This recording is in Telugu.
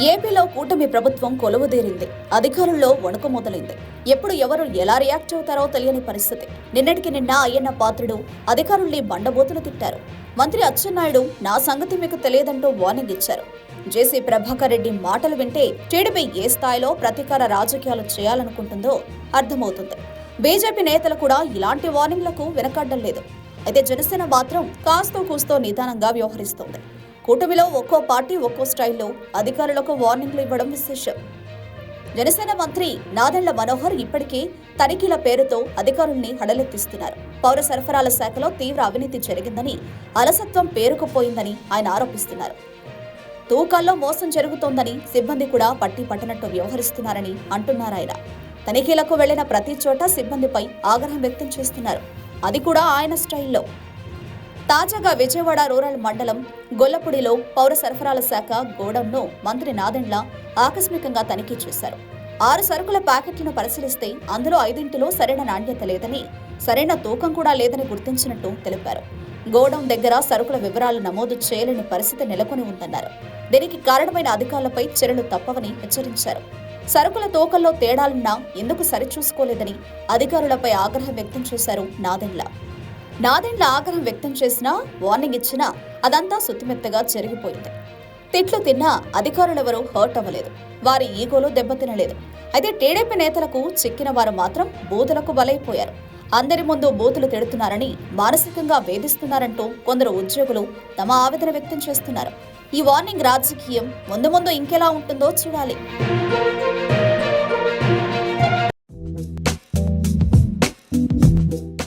ఏపీలో కూటమి ప్రభుత్వం కొలువుదేరింది. అధికారుల్లో వణుకు మొదలైంది. ఎప్పుడు ఎవరు ఎలా రియాక్ట్ అవుతారో తెలియని పరిస్థితి. నిన్నటికి నిన్న అయ్యన్న పాత్రుడు అధికారుల్ని బండబోతులు తిట్టారు. మంత్రి అచ్చెన్నాయుడు నా సంగతి మీకు తెలియదంటూ వార్నింగ్ ఇచ్చారు. జేసీ ప్రభాకర్ రెడ్డి మాటలు వింటే టీడీపీ ఏ స్థాయిలో ప్రతీకార రాజకీయాలు చేయాలనుకుంటుందో అర్థమవుతుంది. బీజేపీ నేతలు కూడా ఇలాంటి వార్నింగ్లకు వెనకాడడం లేదు. అయితే జనసేన మాత్రం కాస్తో కూస్తో నిదానంగా వ్యవహరిస్తోంది. కూటమిలో ఒక్కో పార్టీ ఒక్కో స్టైల్లో అధికారులకు వార్నింగ్లు ఇవ్వడం విశేషం. జనసేన మంత్రి నాదెళ్ళ మనోహర్ ఇప్పటికే తనిఖీల పేరుతో అధికారుల్ని హడలెత్తిస్తున్నారు. పౌర సరఫరాల శాఖలో తీవ్ర అవినీతి జరిగిందని అలసత్వం పేరుకుపోయిందని ఆయన ఆరోపిస్తున్నారు. తూకాల్లో మోసం జరుగుతోందని సిబ్బంది కూడా పట్టి పట్టనట్టు వ్యవహరిస్తున్నారని అంటున్నారాయన తనిఖీలకు వెళ్ళిన ప్రతి చోట సిబ్బందిపై ఆగ్రహం వ్యక్తం చేస్తున్నారు. అది కూడా ఆయన స్టైల్లో. తాజాగా విజయవాడ రూరల్ మండలం గొల్లపూడిలో పౌర సరఫరాల శాఖ గోడౌన్ను మంత్రి నాదెండ్ల ఆకస్మికంగా తనిఖీ చేశారు. ఆరు సరుకుల ప్యాకెట్లను పరిశీలిస్తే అందులో ఐదింటిలో సరైన నాణ్యత లేదని సరైన తూకం కూడా లేదని గుర్తించినట్టు తెలిపారు. గోడౌన్ దగ్గర సరుకుల వివరాలు నమోదు చేయలేని పరిస్థితి నెలకొని ఉందన్నారు. దీనికి కారణమైన అధికారులపై చర్యలు తప్పవని హెచ్చరించారు. సరుకుల తోకల్లో తేడాలున్నా ఎందుకు సరిచూసుకోలేదని అధికారులపై ఆగ్రహం వ్యక్తం చేశారు నాదెండ్ల. నాదెండ్ల ఆగ్రహం వ్యక్తం చేసినా వార్నింగ్ ఇచ్చినా అదంతా సుత్తిమెత్తగా జరిగిపోయింది. తిట్లు తిన్నా అధికారులెవరూ హర్ట్ అవ్వలేదు. వారి ఈగోలో దెబ్బతినలేదు. అయితే టీడీపీ నేతలకు చిక్కిన వారు మాత్రం బూతులకు బలైపోయారు. అందరి ముందు బూతులు తిడుతున్నారని మానసికంగా వేధిస్తున్నారంటూ కొందరు ఉద్యోగులు తమ ఆవేదన వ్యక్తం చేస్తున్నారు. ఈ వార్నింగ్ రాజకీయం ముందు ముందు ఇంకెలా ఉంటుందో చూడాలి.